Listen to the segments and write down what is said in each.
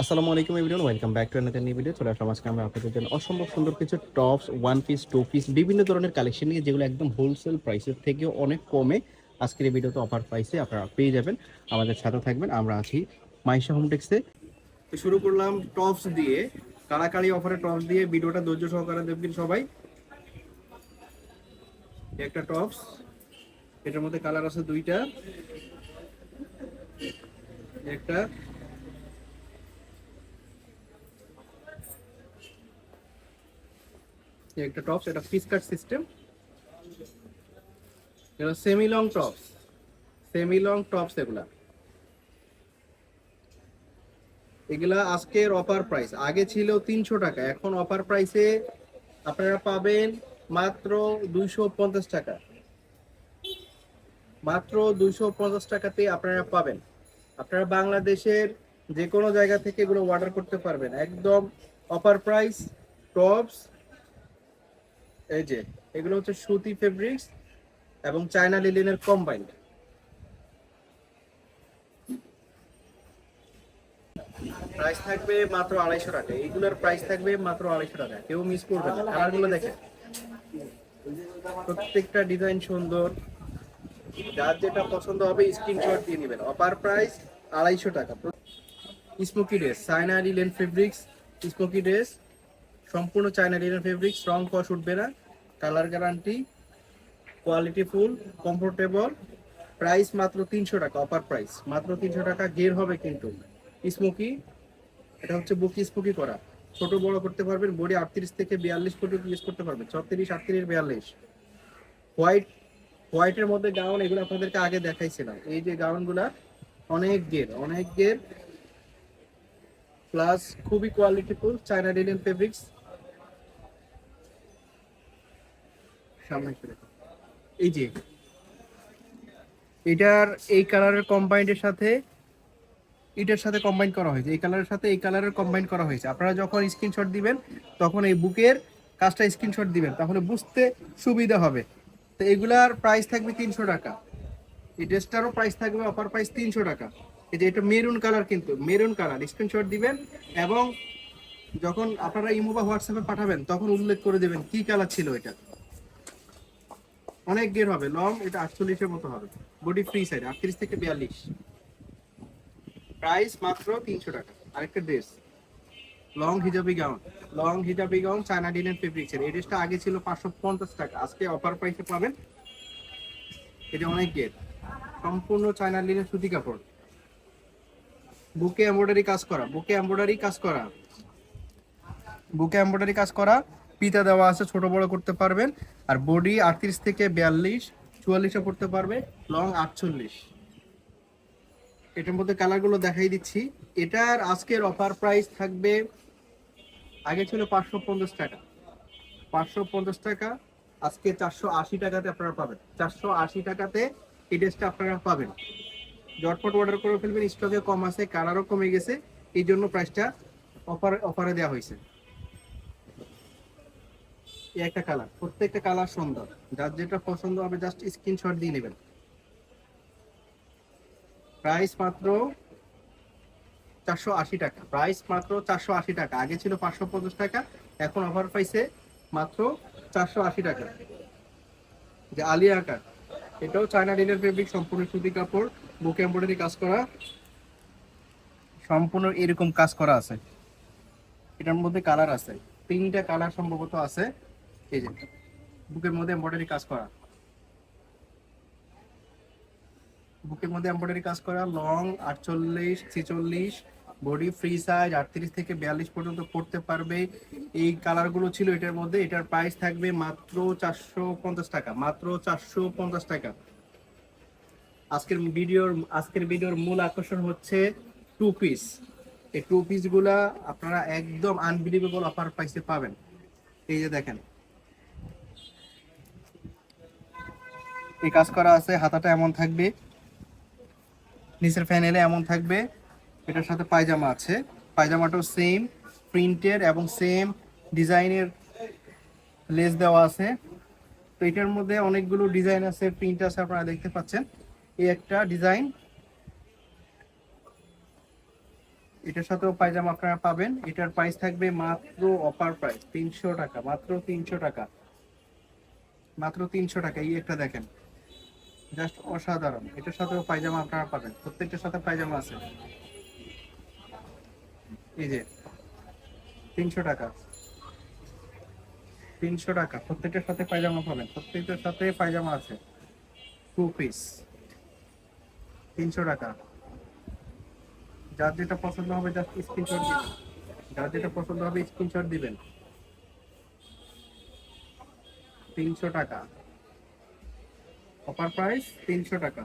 আসসালামু আলাইকুম everyone welcome back to another new video চলে আসলাম আজকে আমরা আপনাদের জন্য অসম্ভব সুন্দর কিছু tops one piece two piece বিভিন্ন ধরনের কালেকশন নিয়ে, যেগুলো একদম হোলসেল প্রাইসের থেকেও অনেক কমে আজকের এই ভিডিওতে অফার প্রাইসে আপনারা পেয়ে যাবেন। আমাদের সাথে থাকবেন, আমরা আছি মাইশা হোমটেক্সে তো শুরু করলাম টপস দিয়ে। কাড়াকাড়ি অফারে টপস দিয়ে, ভিডিওটা ধৈর্য সহকারে দেখবেন সবাই। একটা টপস এটার মধ্যে কালার আছে দুইটা। একটা। একটা টপস এটা পিস সিস্টেম এটা semi long tops semi long tops এগুলা। এগুলা আজকের অফার প্রাইস আগে ছিল তিনশো টাকা, এখন অফার প্রাইসে আপনারা পাবেন মাত্র দুইশো পঞ্চাশ টাকা। মাত্র দুইশো পঞ্চাশ টাকাতে আপনারা পাবেন। আপনারা বাংলাদেশের যে কোনো জায়গা থেকে এগুলো অর্ডার করতে পারবেন। একদম অফার প্রাইস টপস এই যে, এগুলো হচ্ছে সুতি ফেব্রিক্স এবং চায়না লিলিনের কম্বাইন্ড প্রাইস থাকবে মাত্র আড়াইশো টাকা। এইগুলোর প্রাইস থাকবে মাত্র আড়াইশো টাকা। কেউ মিস করবে না। কালারগুলো দেখেন। প্রত্যেকটা ডিজাইন সুন্দর। যার যেটা পছন্দ হবে স্ক্রিনশট দিয়ে নেবেন। অপার প্রাইস আড়াইশো টাকা। Smoky dress China linen fabrics smoky dress সম্পূর্ণ চায়না লিনেন ফেব্রিক্স রং কস উঠবে না। Colour guarantee, quality full comfortable price মাত্র তিনশো টাকা অফার প্রাইস মাত্র তিনশো টাকা, গের হবে কিন্তু। স্মোকি, এটা হচ্ছে বুকি স্মোকি করা। ছোট বড় করতে পারবেন, বডি আটত্রিশ থেকে বিয়াল্লিশ পর্যন্ত ইউজ করতে পারবেন, ছত্রিশ, আটত্রিশ, বিয়াল্লিশ। হোয়াইট হোয়াইটের মধ্যে গাউন এগুলো আপনাদেরকে আগে দেখাইছিলাম। এই যে গাউনগুলা অনেক গের অনেক গের। প্লাস খুবই কোয়ালিটিফুল চায়না ডিলিন ফেব্রিক্স সামনে দেখো। এই যে, এটার এই কালারের কম্বাইন্ডের সাথে এটার সাথে কম্বাইন করা হয়েছে। এই কালারের সাথে এই কালারের কম্বাইন করা হয়েছে। আপনারা যখন স্ক্রিনশট দিবেন, তখন এই বুকের কাজটা স্ক্রিনশট দিবেন। তাহলে বুঝতে সুবিধা হবে। তো এগুলার প্রাইস থাকবে তিনশো টাকা। এই ড্রেসটারও প্রাইস থাকবে অফার প্রাইস তিনশো টাকা। এই যে, এটা মেরুন কালার কিন্তু মেরুন কালার স্ক্রিনশট দিবেন এবং যখন আপনারা ইমো বা হোয়াটসঅ্যাপে পাঠাবেন, তখন উল্লেখ করে দেবেন কি কালার ছিল এটা। অনেক গের হবে লং এটা আটচল্লিশের মতো হবে। বডি ফ্রি সাইড আটত্রিশ থেকে বিয়াল্লিশ। প্রাইস মাত্র তিনশো টাকা, আরেকটা dress long hijabi gown long hijabi gown China linen ফেব্রিক্সের এই ড্রেসটা আগে ছিল পাঁচশো পঞ্চাশ টাকা, আজকে অফার প্রাইসে পাবেন। এটা অনেক গেট সম্পূর্ণ চায়না লিনের সুতি কাপড়। বুকে এমব্রয়ডারি কাজ করা, বুকে এমব্রয়ডারি কাজ করা। বুকে এমব্রয়ডারি কাজ করা। পিতা দেওয়া আছে, ছোট বড় করতে পারবেন। আর বডি আটত্রিশ থেকে বিয়াল্লিশ চুয়াল্লিশে পড়তে পারবে লং আটচল্লিশ। এটার মধ্যে কালারগুলো দেখাই দিচ্ছি। এটার আজকের অফার প্রাইস থাকবে, আগে ছিল পাঁচশো পঞ্চাশ টাকা। পাঁচশো পঞ্চাশ টাকা, আজকে চারশো আশি টাকাতে আপনারা পাবেন। চারশো আশি টাকাতে এই ড্রেসটা আপনারা পাবেন। জটপট অর্ডার করে ফেলবেন স্টকে কম আছে কালারও কমে গেছে, এই জন্য প্রাইসটা অফার অফারে দেওয়া হয়েছে। একটা কালার প্রত্যেকটা কালার সুন্দর। যার যেটা পছন্দ হবে জাস্ট স্ক্রিনশট দিয়ে নেবেন। প্রাইস মাত্র চারশো আশি টাকা। প্রাইস মাত্র চারশো আশি টাকা। আগে ছিল পাঁচশো পঞ্চাশ টাকা, এখন অফার পাইছে মাত্র চারশো আশি টাকা। যে আলিয়া আকার, এটাও চায়না ডিলের ফেব্রিক সম্পূর্ণ সুতি কাপড়, বুক এমব্রয়ডারি কাজ করা। সম্পূর্ণ এরকম কাজ করা আছে। এটার মধ্যে কালার আছে। তিনটা কালার সম্ভবত আছে। এই যে, বুকের মধ্যে এমব্রয়ডারি কাজ করা। বুকের মধ্যে এমব্রয়ডারি কাজ করা লং আটচল্লিশ, ছেচল্লিশ বডি ফ্রি সাইজ আটত্রিশ থেকে বিয়াল্লিশ পর্যন্ত পড়তে পারবে। এই কালারগুলো ছিল এটার মধ্যে, এটার প্রাইস থাকবে মাত্র চারশো পঞ্চাশ টাকা, মাত্র চারশো পঞ্চাশ টাকা। আজকের ভিডিওর আজকের ভিডিওর মূল আকর্ষণ হচ্ছে টু পিস এই টু পিসগুলা আপনারা একদম আনবিলিভেবল অফার প্রাইসে পাবেন। এই যে দেখেন এই কাজ করা আছে, হাতাটা এমন থাকবে, নিচের ফ্যানেলে এমন থাকবে, এটার সাথে পায়জামা আছে, পায়জামাটাও সেম প্রিন্টের এবং সেম ডিজাইনের লেস দেওয়া আছে। তো এটার মধ্যে অনেকগুলো ডিজাইন আছে প্রিন্ট আছে, আপনারা দেখতে পাচ্ছেন। এই একটা ডিজাইন, এটার সাথেও পায়জামা আপনারা পাবেন। এটার প্রাইস থাকবে মাত্র অফার প্রাইস তিনশো টাকা, মাত্র তিনশো টাকা, মাত্র তিনশো টাকা, এই একটা দেখেন। জাস্ট অসাধারণ। এটার সাথেও পায়জামা আপনারা পাবেন। প্রত্যেকটার সাথে পায়জামা আছে। এই যে, তিনশো টাকা। তিনশো টাকা। প্রত্যেকটার সাথে পায়জামা পাবেন। প্রত্যেকটার সাথে পায়জামা আছে। টু পিস তিনশো টাকা। যার যেটা পছন্দ হবে জাস্ট স্ক্রিনশট দিবেন। যার যেটা পছন্দ হবে স্ক্রিনশট দিবেন। তিনশো টাকা। অফার প্রাইস তিনশো টাকা।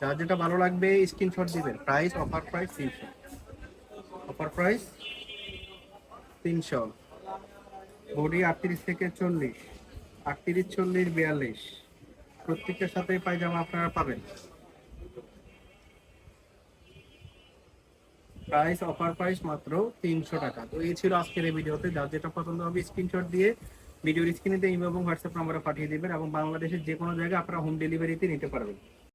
যার যেটা ভালো লাগবে স্ক্রিনশট দিবেন। প্রাইস অফার প্রাইস তিনশো। অফার প্রাইস তিনশো। বডি আটত্রিশ থেকে চল্লিশ। আটত্রিশ, চল্লিশ, বিয়াল্লিশ। প্রত্যেকটার সাথে পায়জামা আপনারা পাবেন। প্রাইস অফার প্রাইস মাত্র তিনশো টাকা। তো এই ছিল আজকের এই ভিডিওতে। যার যেটা পছন্দ হবে স্ক্রিনশট দিয়ে ভিডিওর স্ক্রিনে ইমেল এবং হোয়াটসঅ্যাপ নাম্বারে পাঠিয়ে দেবেন এবং বাংলাদেশের যে কোনো জায়গায় আপনারা হোম ডেলিভারিতে নিতে পারবেন।